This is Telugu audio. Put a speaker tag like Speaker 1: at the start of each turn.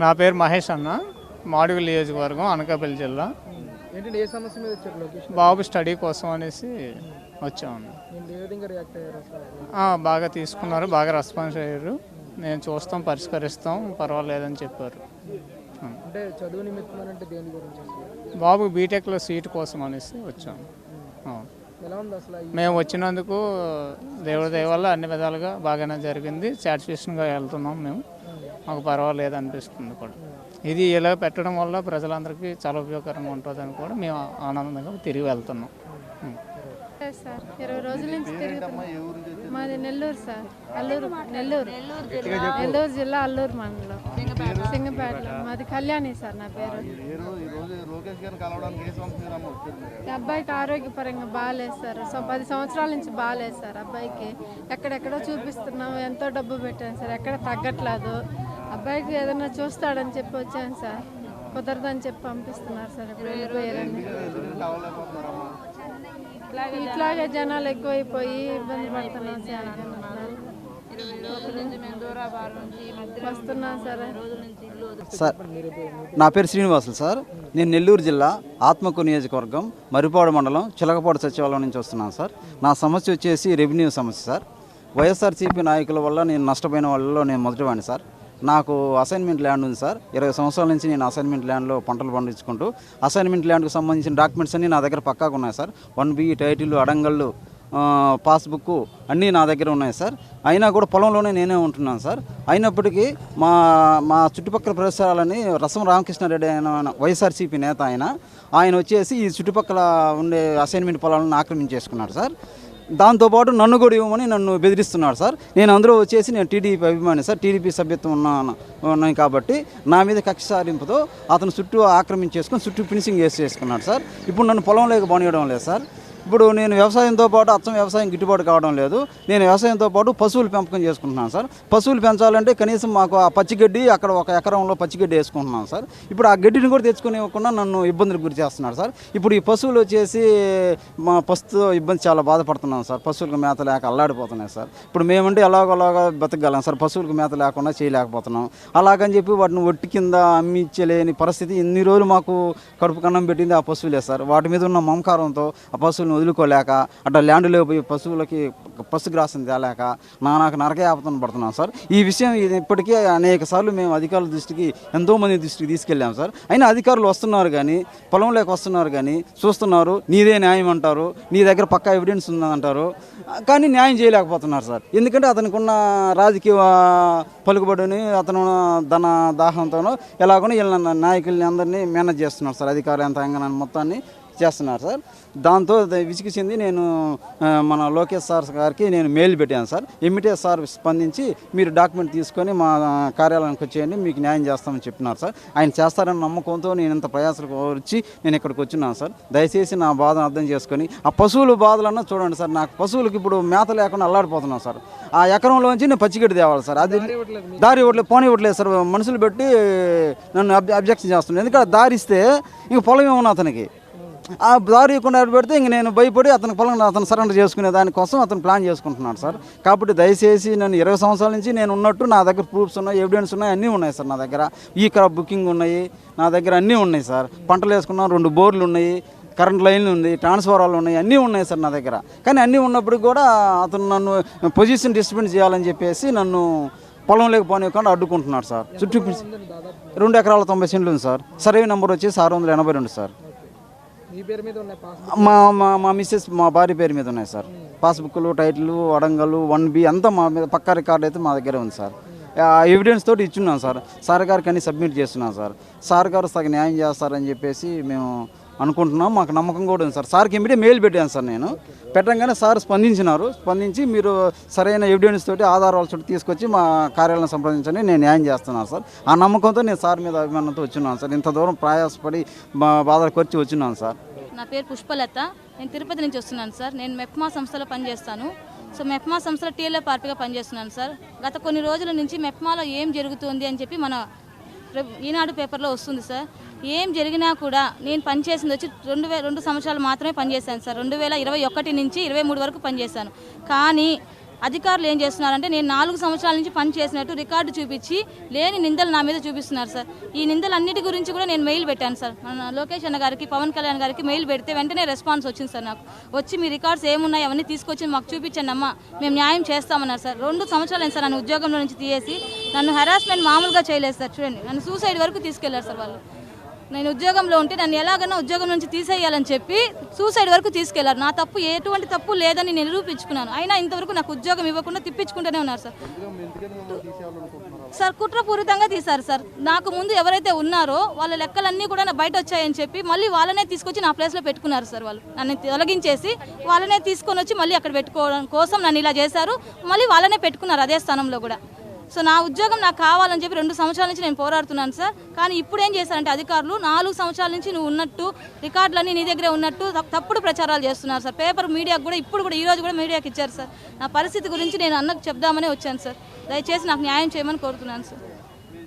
Speaker 1: నా పేరు మహేష్ అన్న. మాడుగుల నియోజకవర్గం అనకాపల్లి జిల్లా.
Speaker 2: ఏంటంటే ఏ సమస్య మీద వచ్చారు లొకేషన్
Speaker 1: బాబు స్టడీ కోసం అనేసి వచ్చాము
Speaker 2: నేను ఏ విధంగా రియాక్ట్ అయ్యారు అసలు.
Speaker 1: ఆ, బాగా తీసుకున్నారు బాగా రెస్పాన్స్ అయ్యారు. నేను చూస్తాం పరిష్కరిస్తాం పర్వాలేదని చెప్పారు.
Speaker 2: అంటే చదువు నిమిత్తం అంటే దేని గురించి అసలు
Speaker 1: బాబు బీటెక్లో సీట్ కోసం అనేసి వచ్చాము ఆ.
Speaker 2: ఎలా ఉంది అసలు ఈ-
Speaker 1: మేము వచ్చినందుకు దేవుడి దయ వల్ల అన్ని విధాలుగా బాగానే జరిగింది. సాటిస్ఫాక్షన్గా వెళ్తున్నాం మేము. మాకు పర్వాలేదు అనిపిస్తుంది కూడా. ఇది ఇలా పెట్టడం వల్ల ప్రజలందరికీ చాలా ఉపయోగకరంగా ఉంటుందని కూడా మేము ఆనందంగా తిరిగి వెళ్తున్నాం.
Speaker 3: సార్ ఇరవై రోజుల నుంచి తిరుగుతున్నాం. మాది నెల్లూరు సార్. అల్లూరు నెల్లూరు. నెల్లూరు జిల్లా అల్లూరు మండలం. సింగపేటలో. మాది కళ్యాణి సార్ నా పేరు. ఈ అబ్బాయికి ఆరోగ్యపరంగా బాగాలేదు సార్. సో పది సంవత్సరాల నుంచి బాగాలేదు సార్ అబ్బాయికి. ఎక్కడెక్కడో చూపిస్తున్నాం. ఎంతో డబ్బు పెట్టాను సార్. ఎక్కడ తగ్గట్లేదు. అబ్బాయికి ఏదైనా చూస్తాడని చెప్పి వచ్చాను సార్. కుదరదని చెప్పి పంపిస్తున్నారు సార్ ఇప్పుడు వెళ్ళిపోయారని ఇట్లాగే జనాలు ఎక్కువైపోయి ఇబ్బంది పడుతున్నాం సార్. వస్తున్నాం సార్.
Speaker 4: సార్ నా పేరు శ్రీనివాసులు సార్. నేను నెల్లూరు జిల్లా ఆత్మకు నియోజకవర్గం మరిపాడు మండలం చిలకపాడు సచివాలయం నుంచి వస్తున్నాను సార్. నా సమస్య వచ్చేసి రెవెన్యూ సమస్య సార్. వైఎస్ఆర్సీపీ నాయకుల వల్ల నేను నష్టపోయిన వాళ్ళలో నేను మొదటివాడిని సార్. నాకు అసైన్మెంట్ ల్యాండ్ ఉంది సార్. ఇరవై సంవత్సరాల నుంచి నేను అసైన్మెంట్ ల్యాండ్లో పంటలు పండించుకుంటూ అసైన్మెంట్ ల్యాండ్కి సంబంధించిన డాక్యుమెంట్స్ అన్నీ నా దగ్గర పక్కాగా ఉన్నాయి సార్. వన్ బి టైటిల్ అడంగళ్ళు పాస్బుక్ అన్నీ నా దగ్గర ఉన్నాయి సార్. అయినా కూడా పొలంలోనే నేనే ఉంటున్నాను సార్. అయినప్పటికీ మా మా చుట్టుపక్కల ప్రదేశాలని రసం రామకృష్ణారెడ్డి ఆయన వైఎస్ఆర్సీపీ నేత ఆయన ఆయన వచ్చేసి ఈ చుట్టుపక్కల ఉండే అసైన్మెంట్ పొలాలను ఆక్రమించేసుకున్నాడు సార్. దాంతోపాటు నన్ను కూడా ఇవ్వమని నన్ను బెదిరిస్తున్నాడు సార్. నేను అందులో వచ్చేసి నేను టీడీపీ అభిమాని సార్. టీడీపీ సభ్యత్వం ఉన్నాను ఉన్నాను కాబట్టి నా మీద కక్ష సారింపుతో అతను చుట్టూ ఆక్రమించేసుకొని చుట్టూ ఫినిషింగ్ వేసి చేసుకున్నాడు సార్. ఇప్పుడు నన్ను పొలంలోకి పోనీయడం లేదు సార్. ఇప్పుడు నేను వ్యవసాయంతో పాటు అచ్చం వ్యవసాయం గిట్టుబాటు కావడం లేదు. నేను వ్యవసాయంతో పాటు పశువులు పెంపకం చేసుకుంటున్నాను సార్. పశువులు పెంచాలంటే కనీసం మాకు ఆ పచ్చిగడ్డి అక్కడ ఒక ఎకరంలో పచ్చిగడ్డి వేసుకుంటున్నాను సార్. ఇప్పుడు ఆ గడ్డిని కూడా తెచ్చుకుని ఇవ్వకుండా నన్ను ఇబ్బందులకు గురి చేస్తున్నాడు సార్. ఇప్పుడు ఈ పశువులు వచ్చేసి మా పశుతో ఇబ్బంది చాలా బాధపడుతున్నాం సార్. పశువులకు మేత లేక అల్లాడిపోతున్నాయి సార్. ఇప్పుడు మేమంటే ఎలాగోలాగా బతకగలం సార్. పశువులకు మేత లేకుండా చేయలేకపోతున్నాం. అలాగని చెప్పి వాటిని ఒట్టి కింద అమ్మించలేని పరిస్థితి ఇన్ని రోజులు మాకు కడుపు కన్నం పెట్టింది ఆ పశువులే సార్. వాటి మీద ఉన్న మమకారంతో ఆ పశువులను వదులుకోలేక అట్లా ల్యాండ్లో పోయి పశువులకి పశుగ్రాసం తేలేక నానాక నరకయాపతను పడుతున్నాం సార్. ఈ విషయం ఇప్పటికీ ఇప్పటికే అనేక సార్లు మేము అధికారుల దృష్టికి ఎంతోమంది దృష్టికి తీసుకెళ్ళాం సార్. అయినా అధికారులు వస్తున్నారు కానీ పొలంలోకి వస్తున్నారు కానీ చూస్తున్నారు నీదే న్యాయం అంటారు నీ దగ్గర పక్కా ఎవిడెన్స్ ఉందంటారు కానీ న్యాయం చేయలేకపోతున్నారు సార్. ఎందుకంటే అతనికి ఉన్న రాజకీయ పలుకుబడిని అతను ధన దాహంతోనో ఎలాగో వీళ్ళ నాయకుల్ని అందరినీ మేనేజ్ చేస్తున్నారు సార్ అధికార యంత్రాంగాన్ని మొత్తాన్ని. చేస్తున్నారు సార్. దాంతో విసిగి చెంది నేను మన లోకేష్ సార్ గారికి నేను మెయిల్ పెట్టాను సార్. ఎమ్మిటే సార్ స్పందించి మీరు డాక్యుమెంట్ తీసుకొని మా కార్యాలయానికి వచ్చేయండి మీకు న్యాయం చేస్తామని చెప్పినారు సార్. ఆయన చేస్తారని నమ్మకంతో నేను ఇంత ప్రయాసాలకు వచ్చి నేను ఇక్కడికి వచ్చినాను సార్. దయచేసి నా బాధను అర్థం చేసుకొని ఆ పశువుల బాధలన్నా చూడండి సార్. నాకు పశువులకు ఇప్పుడు మేత లేకుండా అల్లాడిపోతున్నాను సార్. ఆ ఎకరంలోంచి నేను పచ్చిగడ్డి తేవాలి సార్. అది దారి ఇవ్వట్లేదు పోనీ ఇవ్వట్లేదు సార్. మనుషులు పెట్టి నన్ను అబ్ అబ్జెక్షన్ చేస్తున్నాను ఎందుకంటే దారి ఇస్తే ఇంక పొలం ఏమన్నా అతనికి? ఆ దారి ఇవ్వకుండా పెడితే ఇంక నేను భయపడి అతని పొలం అతను సరెండర్ చేసుకునే దానికోసం అతను ప్లాన్ చేసుకుంటున్నాడు సార్. కాబట్టి దయచేసి నేను ఇరవై సంవత్సరాల నుంచి నేను ఉన్నట్టు నా దగ్గర ప్రూఫ్స్ ఉన్నాయి ఎవిడెన్స్ ఉన్నాయి అన్నీ ఉన్నాయి సార్ నా దగ్గర. ఈ క్రాప్ బుకింగ్ ఉన్నాయి నా దగ్గర అన్నీ ఉన్నాయి సార్. పంటలు వేసుకున్నాం రెండు బోర్లు ఉన్నాయి కరెంట్ లైన్లు ఉంది ట్రాన్స్ఫారాలు ఉన్నాయి అన్నీ ఉన్నాయి సార్ నా దగ్గర. కానీ అన్నీ ఉన్నప్పుడు కూడా అతను నన్ను పొజిషన్ డిస్టర్బెన్స్ చేయాలని చెప్పేసి నన్ను పొలంలోకి పోనీయకుండా అడ్డుకుంటున్నాడు సార్. చుట్టూ రెండు ఎకరాల తొంభై సెంట్లు ఉంది సార్. సర్వే నెంబర్ వచ్చేసి ఆరు వందల ఎనభై రెండు సార్.
Speaker 2: మీ
Speaker 4: మా మా మిస్సెస్ మా భార్య పేరు మీద ఉన్నాయి సార్. పాస్బుక్లు టైటిల్ అడంగలు వన్ బి అంతా మా మీద పక్కా రికార్డ్ అయితే మా దగ్గర ఉంది సార్. ఎవిడెన్స్ తోటి ఇచ్చున్నాం సార్. సార్ గారికి అన్ని సబ్మిట్ చేస్తున్నాం సార్. సార్ గారు తగిన న్యాయం చేస్తారని చెప్పేసి మేము అనుకుంటున్నాం. మాకు నమ్మకం కూడా ఉంది సార్. సార్కి ఇమీడియట్ మెయిల్ పెట్టాను సార్ నేను. పెట్టంగానే సార్ స్పందించినారు. స్పందించి మీరు సరైన ఎవిడెన్స్ తోటి ఆధారాల చోటు తీసుకొచ్చి మా కార్యాలయం సంప్రదించండి. నేను న్యాయం చేస్తున్నాను సార్. ఆ నమ్మకంతో నేను సార్ మీద అభిమానంతో వచ్చున్నాను సార్. ఇంత దూరం ప్రయాసపడి బాధలు ఖర్చు వచ్చున్నాను సార్.
Speaker 5: నా పేరు పుష్పలత. నేను తిరుపతి నుంచి వస్తున్నాను సార్. నేను మెప్మా సంస్థలో పనిచేస్తాను. సో మెప్మా సంస్థలో టీఎల్ఏ పార్టీగా పనిచేస్తున్నాను సార్. గత కొన్ని రోజుల నుంచి మెప్మాలో ఏం జరుగుతుంది అని చెప్పి మన ఈనాడు పేపర్లో వస్తుంది సార్. ఏం జరిగినా కూడా నేను పనిచేసింది వచ్చి రెండు వే రెండు సంవత్సరాలు మాత్రమే పనిచేశాను సార్. రెండు వేల ఇరవై ఒకటి నుంచి ఇరవై మూడు వరకు పనిచేశాను. కానీ అధికారులు ఏం చేస్తున్నారంటే నేను నాలుగు సంవత్సరాల నుంచి పని చేసినట్టు రికార్డు చూపించి లేని నిందలు నా మీద చూపిస్తున్నారు సార్. ఈ నిందలన్నిటి గురించి కూడా నేను మెయిల్ పెట్టాను సార్. మన లోకేష్ అన్న గారికి పవన్ కళ్యాణ్ గారికి మెయిల్ పెడితే వెంటనే రెస్పాన్స్ వచ్చింది సార్ నాకు. వచ్చి మీ రికార్డ్స్ ఏమున్నాయి అవన్నీ తీసుకొచ్చి మాకు చూపించండి అమ్మా. మేము న్యాయం చేస్తామన్నారు సార్. రెండు సంవత్సరాలు సార్ నన్ను ఉద్యోగంలో నుంచి తీసేసి నన్ను హెరాస్మెంట్ మామూలుగా చేయలేదు సార్. చూడండి నన్ను సూసైడ్ వరకు తీసుకెళ్ళారు సార్ వాళ్ళు. నేను ఉద్యోగంలో ఉంటే నన్ను ఎలాగైనా ఉద్యోగం నుంచి తీసేయాలని చెప్పి సూసైడ్ వరకు తీసుకెళ్ళారు. నా తప్పు ఎటువంటి తప్పు లేదని నేను నిరూపించుకున్నాను. అయినా ఇంతవరకు నాకు ఉద్యోగం ఇవ్వకుండా తిప్పించుకుంటూనే ఉన్నారు సార్. సార్ కుట్రపూరితంగా తీశారు సార్. నాకు ముందు ఎవరైతే ఉన్నారో వాళ్ళ లెక్కలన్నీ కూడా నా బయట వచ్చాయని చెప్పి మళ్ళీ వాళ్ళనే తీసుకొచ్చి నా ప్లేస్లో పెట్టుకున్నారు సార్ వాళ్ళు. నన్ను తొలగించేసి వాళ్ళనే తీసుకొని వచ్చి మళ్ళీ అక్కడ పెట్టుకోవడం కోసం నన్ను ఇలా చేశారు. మళ్ళీ వాళ్ళనే పెట్టుకున్నారు అదే స్థానంలో కూడా. సో నా ఉద్యోగం నాకు కావాలని చెప్పి రెండు సంవత్సరాల నుంచి నేను పోరాడుతున్నాను సార్. కానీ ఇప్పుడు ఏం చేశారంటే అధికారులు నాలుగు సంవత్సరాల నుంచి నువ్వు ఉన్నట్టు రికార్డులన్నీ నీ దగ్గరే ఉన్నట్టు తప్పుడు ప్రచారాలు చేస్తున్నారు సార్. పేపర్ మీడియాకు కూడా ఇప్పుడు కూడా ఈ రోజు కూడా మీడియాకి ఇచ్చారు సార్. నా పరిస్థితి గురించి నేను అన్నకు చెప్దామనే వచ్చాను సార్. దయచేసి నాకు న్యాయం చేయమని కోరుతున్నాను సార్.